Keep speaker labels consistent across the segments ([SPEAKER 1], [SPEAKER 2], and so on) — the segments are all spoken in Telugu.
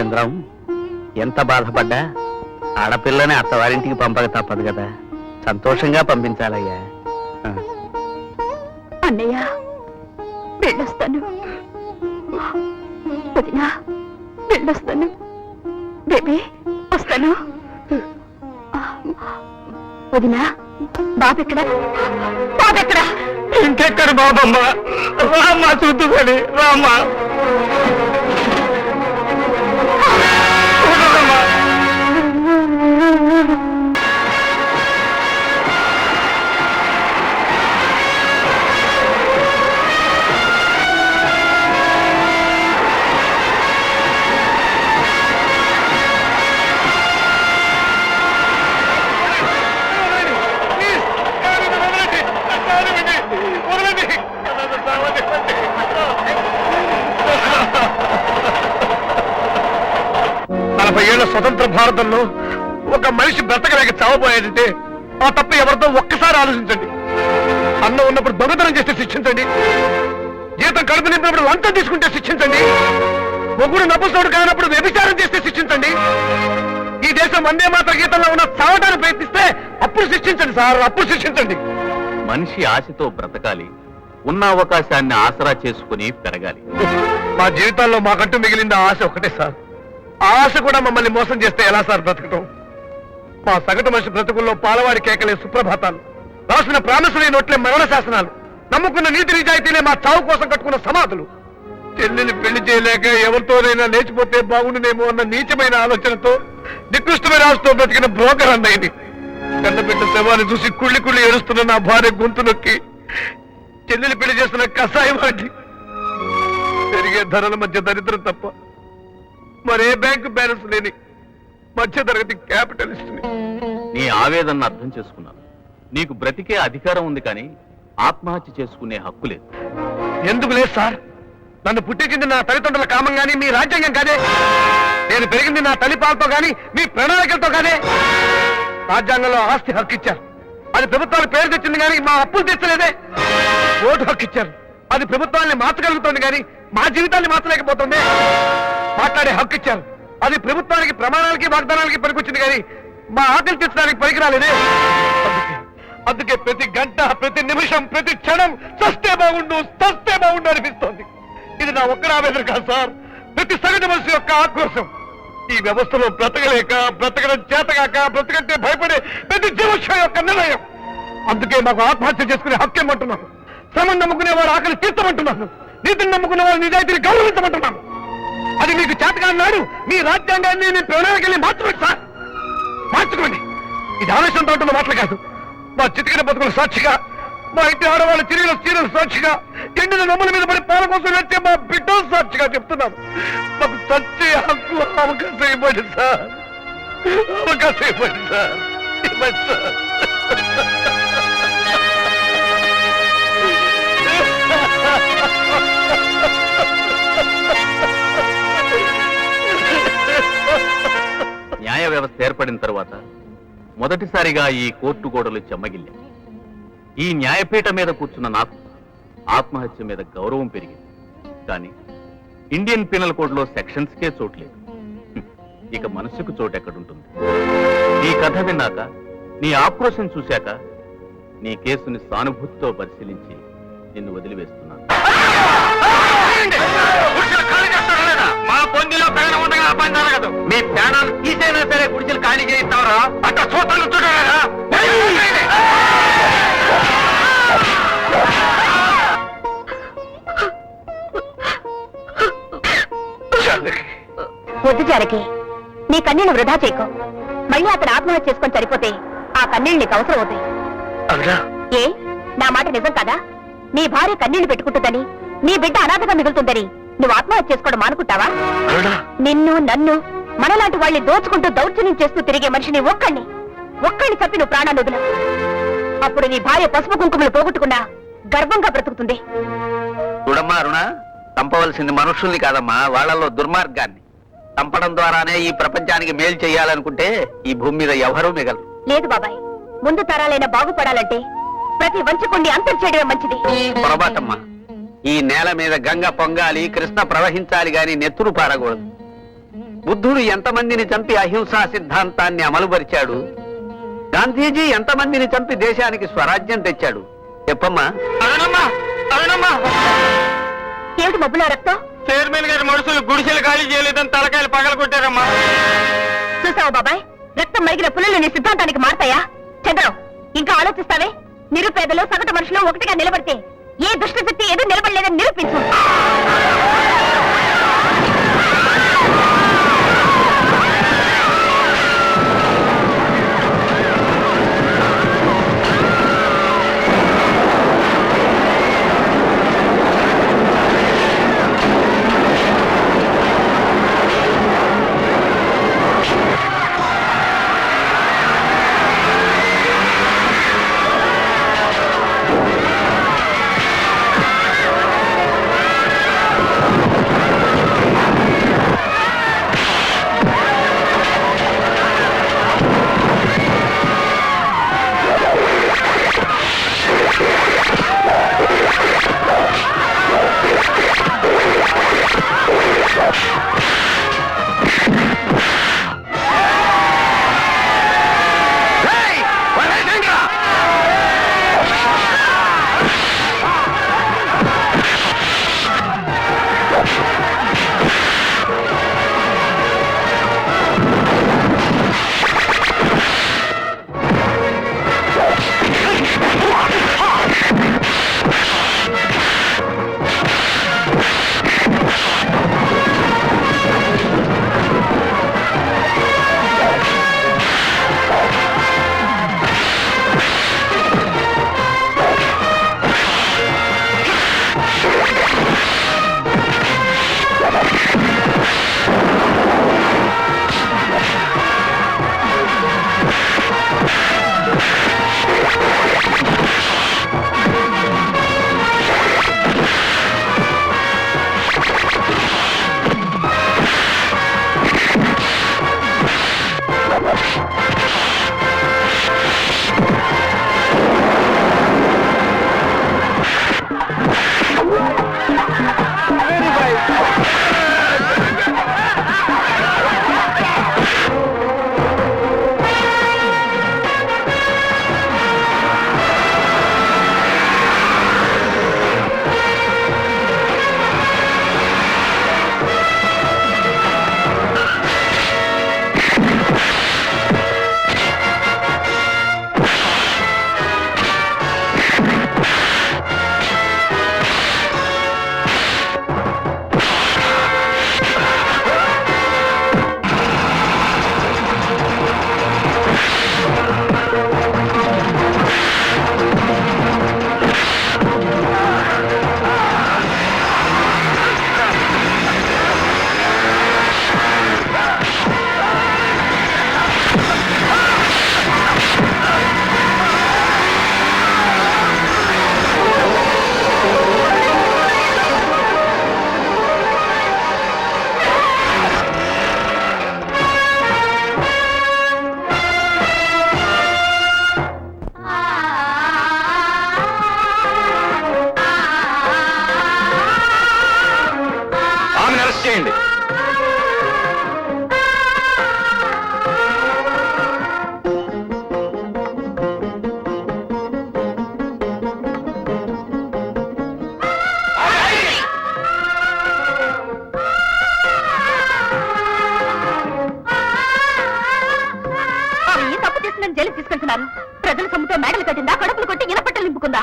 [SPEAKER 1] చంద్రం ఎంత బాధపడ్డా? ఆడపిల్లని అత్తవారింటికి పంపక తప్పదు కదా. సంతోషంగా పంపించాలయ్యా.
[SPEAKER 2] అన్నయ్య వెళ్ళొస్తాను. వదినా వెళ్ళొస్తాను. బేబీ వస్తాను. వదినా బాబెక్కడా? బాబెక్కడా?
[SPEAKER 1] ఇంకెక్కడ బాబమ్మ? రామ్మా చూద్దుకొని రామ్మా ఏళ్ళ స్వతంత్ర భారతంలో ఒక మనిషి బ్రతకలేక చావబోయేదంటే ఆ తప్ప ఎవరితో ఒక్కసారి ఆలోచించండి. అన్నం ఉన్నప్పుడు దొంగతనం చేస్తే శిక్షించండి. జీతం కడుపు నింపినప్పుడు లంచం తీసుకుంటే శిక్షించండి. మొగుడు నపుసోడు కానప్పుడు వ్యభిచారం చేస్తే శిక్షించండి. ఈ దేశం వందే మాత్ర గీతంలో ఉన్న చావటాన్ని ప్రయత్నిస్తే అప్పుడు శిక్షించండి సార్ అప్పుడు శిక్షించండి.
[SPEAKER 3] మనిషి ఆశతో బ్రతకాలి ఉన్న అవకాశాన్ని ఆసరా చేసుకుని పెరగాలి.
[SPEAKER 1] మా జీవితాల్లో మాకంటూ మిగిలింది ఆశ ఒకటే సార్. ఆశ కూడా మమ్మల్ని మోసం చేస్తే ఎలా సార్ బ్రతకటం? మా సగటు మనిషి బ్రతుకుల్లో పాలవాడి కేకలే సుప్రభాతాలు. రాసిన ప్రామిసరీ నోట్లే మరణ శాసనాలు. నమ్ముకున్న నీతి నిజాయితీలే మా చావు కోసం కట్టుకున్న సమాధులు. చెల్లిని పెళ్ళి చేయలేక ఎవరితోనైనా లేచిపోతే బాగుండునేమో అన్న నీచమైన ఆలోచనతో నికృష్టమైన ఆశతో బ్రతికిన బ్రోకర్ అన్నయ్యని. కన్నబిడ్డ శవాన్ని చూసి కుళ్ళి కుళ్ళి ఏడుస్తున్న నా భార్య గొంతు నొక్కి చెల్లెలు పెళ్ళి చేస్తున్న కషాయం వాటి పెరిగే ధరల మధ్య దరిద్రం తప్ప మరే బ్యాంకు బ్యాలెన్స్ లేని మధ్య తరగతి క్యాపిటలిస్ట్
[SPEAKER 3] నీ ఆవేదనను అర్థం చేసుకున్నాను. నీకు బ్రతికే అధికారం ఉంది కానీ ఆత్మహత్య చేసుకునే హక్కు లేదు.
[SPEAKER 1] ఎందుకు లేదు సార్? నన్ను పుట్టించింది నా తల్లిదండ్రుల కామం గాని మీ రాజ్యాంగం కాదే. నేను పెరిగింది నా తల్లి పాలతో గాని మీ ప్రణాళికలతో కాదే. రాజ్యాంగంలో ఆస్తి హక్కు ఇచ్చారు అది ప్రభుత్వాలు పేరు తెచ్చింది కానీ మా అప్పులు తెచ్చలేదే ఓటు హక్కు ఇచ్చారు అది ప్రభుత్వాన్ని మార్చగలుగుతుంది కానీ మా జీవితాన్ని మార్చలేకపోతుంది. మాట్లాడే హక్కు ఇచ్చారు. అది ప్రభుత్వానికి ప్రమాణాలకి వాగ్దానాలకి పనికొచ్చింది కానీ మా ఆకలి తీర్చడానికి పనికిరాలేదే. అందుకే ప్రతి గంట ప్రతి నిమిషం ప్రతి క్షణం చస్తే బాగుండు చస్తే బాగుండు అనిపిస్తోంది. ఇది నా ఒక్కరి ఆవేదన కాదు సార్. ప్రతి సగటు మనిషి యొక్క ఆక్రోశం. ఈ వ్యవస్థలో బ్రతకలేక బ్రతకడం చేతగాక బ్రతకంటే భయపడే ప్రతి జీవక్ష యొక్క నిర్ణయం. అందుకే మాకు ఆత్మహత్య చేసుకునే హక్కు ఇమ్మంటున్నాను శ్రమం నమ్ముకునే వారు ఆకలి తీర్చమంటున్నాను నీతిని నమ్ముకునే వారు నిజాయితీని గౌరవించమంటున్నాను అది మీకు చేతగా అన్నాడు మీ రాజ్యాంగాన్ని మీ ప్రణాళికల్ని మార్చుకోండి సార్. మార్చుకోండి. ఇది ఆవేశంతో ఉంటున్న మాటలు కాదు. మా చితికిన బతుకుల సాక్షిగా మా ఇంటి ఆడవాళ్ళ చిరిగిన చీరల సాక్షిగా ఎండిన నమ్ముల మీద పడి పాల కోసం నచ్చే మా బిడ్డ సాక్షిగా చెప్తున్నాను. మాకు చచ్చే హక్కు అవకాశం ఇవ్వండి సార్. అవకాశం ఇవ్వండి సార్. ఇవ్వండి సార్.
[SPEAKER 3] వ్యవస్థ ఏర్పడిన తర్వాత మొదటిసారిగా ఈ కోర్టు గోడలు చెమ్మగిల్లాయి ఈ న్యాయపీఠ మీద కూర్చున్న నాకు ఆత్మహత్య మీద గౌరవం పెరిగింది కానీ ఇండియన్ పీనల్ కోడ్లో సెక్షన్స్కే చోట్లేదు ఇక మనసుకు చోటు ఎక్కడుంటుంది నీ కథ విన్నాక నీ ఆక్రోశం చూశాక నీ కేసుని సానుభూతితో పరిశీలించి నిన్ను వదిలివేస్తున్నాను
[SPEAKER 1] ప్రాణం ఉండగా అబ్బాయి జరగదు మీ ప్రాణాలు తీసైనా సరే గుడిసెలు ఖాళీ చేయిస్తావరా? చూస్తాను చూడరా
[SPEAKER 2] వద్దు జానకి నీ కన్నీళ్ళు వృధా చేయకు. మళ్ళీ అతను ఆత్మహత్య చేసుకొని చనిపోతే ఆ కన్నీళ్ళు నీకు అవసరం అవుతాయి.
[SPEAKER 1] అవునా?
[SPEAKER 2] ఏ? నా మాట నిజం కదా? నీ భార్య కన్నీళ్ళు పెట్టుకుంటుందని నీ బిడ్డ అనాథగా మిగులుతుందని నువ్వు ఆత్మహత్య చేసుకోవడం మానుకుంటావా? నిన్ను నన్ను మనలాంటి వాళ్ళని దోచుకుంటూ దౌర్జన్యం చేస్తూ తిరిగే మనిషిని ఒక్కడిని ఒక్కడిని చంపి నువ్వు ప్రాణాలు వదులు అప్పుడు నీ భార్య పసుపు కుంకుమలు పోగొట్టుకున్నా గర్వంగా బ్రతుకుతుంది.
[SPEAKER 4] చూడమ్మా అరుణ చంపవలసింది మనుషుల్ని కాదమ్మా వాళ్ళలో దుర్మార్గాన్ని. చంపడం ద్వారానే ఈ ప్రపంచానికి మేలు చేయాలనుకుంటే ఈ భూమి మీద ఎవరూ మిగలరు.
[SPEAKER 2] లేదు బాబాయ్ ముందు తరాలైన బాగుపడాలంటే ప్రతి వంచకుణ్ణి అంతం చేయడమే మంచిది.
[SPEAKER 4] పొరపాటమ్మా. ఈ నేల మీద గంగ పొంగాలి కృష్ణ ప్రవహించాలి గాని నెత్తురు పారకూడదు. బుద్ధుడు ఎంతమందిని చంపి అహింసా సిద్ధాంతాన్ని అమలుపరిచాడు? గాంధీజీ ఎంతమందిని చంపి దేశానికి స్వరాజ్యం తెచ్చాడు? చెప్పమ్మా.
[SPEAKER 2] ఏమిటి మబ్బులో రక్తం?
[SPEAKER 1] చైర్మన్ గారి మనుషులు గుడిసెలు ఖాళీ చేయలేదని తలకాయలు పగల కొట్టారమ్మా.
[SPEAKER 2] చూసావా బాబాయ్? రక్తం మరిగిన పుల్లలు నీ సిద్ధాంతానికి మారతాయా? చంద్రం ఇంకా ఆలోచిస్తావే? నిరుపేదలు సగటు మనుషులు ఒకటిగా నిలబడితే ఏ దుష్టశక్తి ఏదో నిలబడలేదని నిరూపించు. జైలు తీసుకెళ్తున్నారు ప్రజల సొమ్ముతో మేడలు కట్టిందా కడుపులు కొట్టి ఇనపట్టలు నింపుకుందా?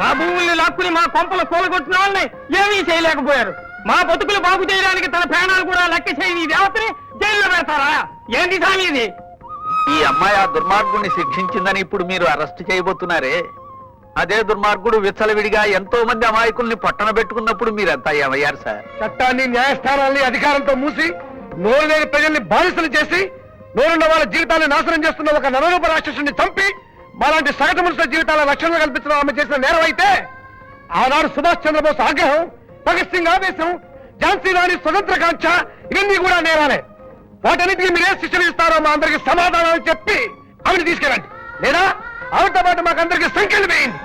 [SPEAKER 1] మా భూముల్ని లాక్కుని మా కొంపలు కూలగొట్టిన వాళ్ళని ఏమీ చేయలేకపోయారు. మా బతుకులు బాగు చేయడానికి తన ప్రాణాలు కూడా లెక్క చేయని ఈ దేవతని జైల్లో పెడతారా? ఏంటి స్వామి ఇది?
[SPEAKER 4] ఈ అమ్మాయి ఆ దుర్మార్గుడిని శిక్షించిందని ఇప్పుడు మీరు అరెస్ట్ చేయబోతున్నారే. అదే దుర్మార్గుడు విచ్చలవిడిగా ఎంతో మంది అమాయకుల్ని పట్టణ పెట్టుకున్నప్పుడు మీరంతా ఏమయ్యారు సార్?
[SPEAKER 1] చట్టాన్ని న్యాయస్థానాల్ని అధికారంతో మూసి నోరు లేని ప్రజల్ని బానిసలు చేసి నోరున్న వాళ్ళ జీవితాన్ని నాశనం చేస్తున్న ఒక నరరూప రాక్షసుని చంపి మాలాంటి సగటు మనుషుల జీవితాల లక్ష్యంగా కల్పించడం ఆమె చేసిన నేరం అయితే ఆనాడు సుభాష్ చంద్రబోస్ ఆగ్రహం భగత్ సింగ్ ఆవేశం ఝాన్సీ రాణి స్వతంత్ర కాంక్ష ఇవన్నీ కూడా నేరాలే. వాటన్నిటికీ మీరే శిక్షణ ఇస్తారో మా అందరికి సమాధానాలు చెప్పి ఆమెను తీసుకెళ్ళండి. లేదా ఆవిడతో పాటు మాకందరికి సంఖ్యలు వేయండి.